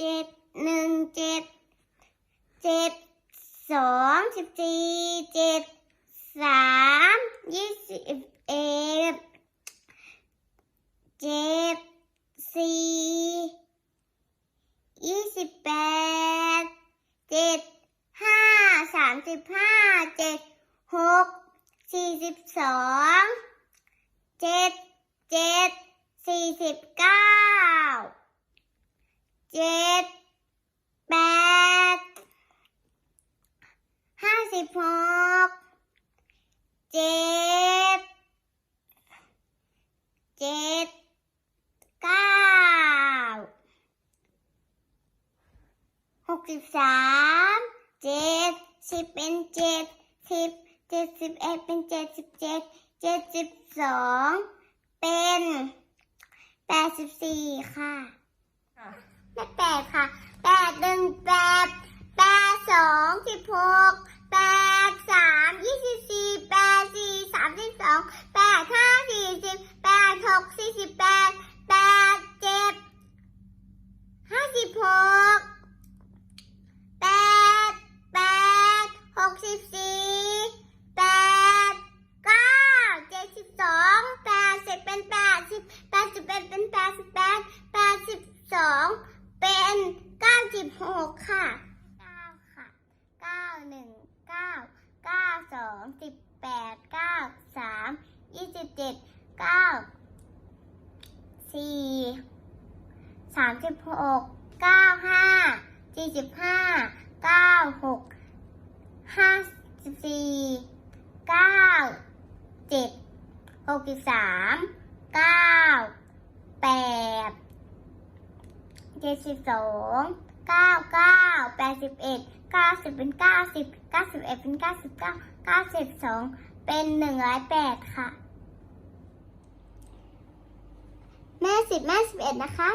เจ็ดหนึ่งเจ็ดเจ็ดสองสิบสี่เจ็ดสามยี่สิบเอ็ดเจ็ดสี่ยี่สิบแปดเจ็ดห้าสามสิบห้าเจ็ดหกสี่สิบสองเจ็ดเจ็ดสี่สิบเก้าเจ็ดแปดห้าสิบหกเจ็ดเจ็ดเก้าหก สิบสามเจ็ดสิบเป็นเจ็ดสิบเจ็ดสิบเอ็ดเป็นเจ็ดสิบเจ็ดเจ็ดสิบสองเป็นแปดสิบสี่ค่ะเลขแปดค่ะแปดหนึ่งแปดแปดสองสิบหกแปดสามยี่สิบสี่แปดสี่สามสิบสองแปดห้าสี่สิบแปดหกสี่สิบแปดแปดเจ็ดห้าสิบหกแปดแปดหกสิบสี่แปดเก้าเจ็ดสิบสองแปดสิบเป็นแปดสิบแปดสิบเอ็ดเป็นแปดสิบแปดแปดสิบสองเป็นเก้าสิบ หกค่ะเก้าค่ะเก้าหนึ่งเก้าเก้าสองสิบแปดเก้าสามยี่สิบเจ็ดเก้าสี่สามสิบหกเก้าห้าสี่สิบห้าเก้าหกห้าสิบสี่เก้าเจ็ดหกสิบสามเก้าแปดเจ็ดสิบสอง ดสิบเอ็ดเก้าสิบเป็นเก้าสิบเก้าสิบเอ็ดเป็นเก้าสิบเก้าเก้าสิบสองเป็นหนึ่งร้อยแปดค่ะ แม่สิบแม่สิบเอ็ดนะคะ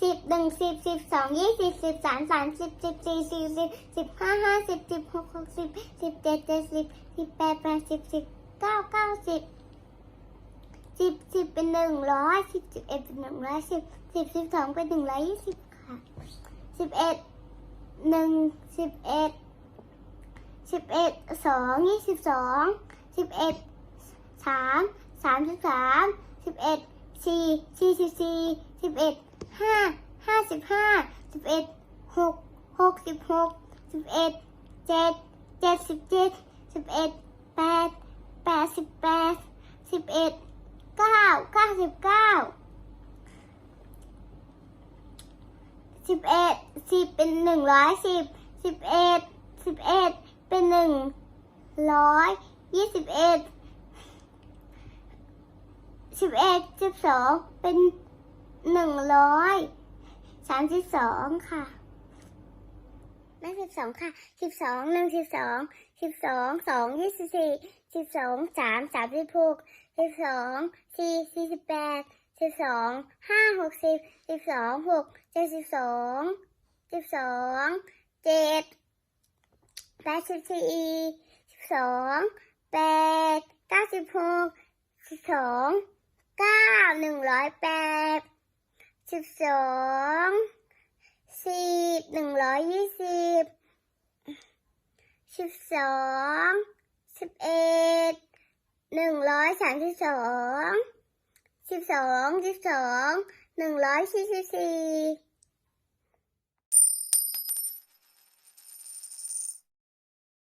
สิบหนึ่งสิบสิบสองยี่สิบสิบสามสามสิบสิบสี่สี่สิบสิบห้าห้าสิบสิบหกหกสิบสิบเจ็ดเจ็ดสิบสิบแปดแปดสิบสิบเก้าเก้าสิบสิบสิบเป็นหนึ่งร้อยสิบสิบเอ็ดเป็นหนึ่งร้อยสิบสิบสิบสองเป็นหนึ่งร้อยยี่สิบค่ะสิบเอ็ด หนึ่งสิบเอ็ดสิบเอ็ดสองยี่สิบสองสิบเอ็ดสามสามสิบสามสิบเอ็ดสี่สี่สิบสี่สิบเอ็ดห้าห้าสิบห้าสิบเอ็ดหกหกสิบหกสิบเอ็ดเจ็ดเจ็ดสิบเจ็ดสิบเอ็ดแปดแปดสิบแปดสิบเอ็ดเก้าเก้าสิบเก้าสิบเอ็ด สิบเป็นหนึ่งร้อยสิบสิบเอ็ดสิบเอ็ดเป็นหนึ่งร้อยยี่สิบเอ็ดสิบเอ็ดสิบสองเป็นหนึ่งร้อยสามสิบสองค่ะแม่สิบสองค่ะสิบสองหนึ่งสิบสองสิบสองสองยี่สิบสี่สิบสองสามสามสิบหกสิบสองสี่สี่สิบแปดสิบสองห้าหกสิบสิบสองหกเจ็ดสิบสอง สิบสองเจ็ดแปดสิบสี่สิบสองแปดเก้าสิบหกสิบสองเก้าหนึ่งร้อยแปดสิบสองสิบหนึ่งร้อยยี่สิบสิบสองสิบเอ็ดหนึ่งร้อยสามสิบสองสิบสองสิบสองหนึ่งร้อยสี่สิบสี่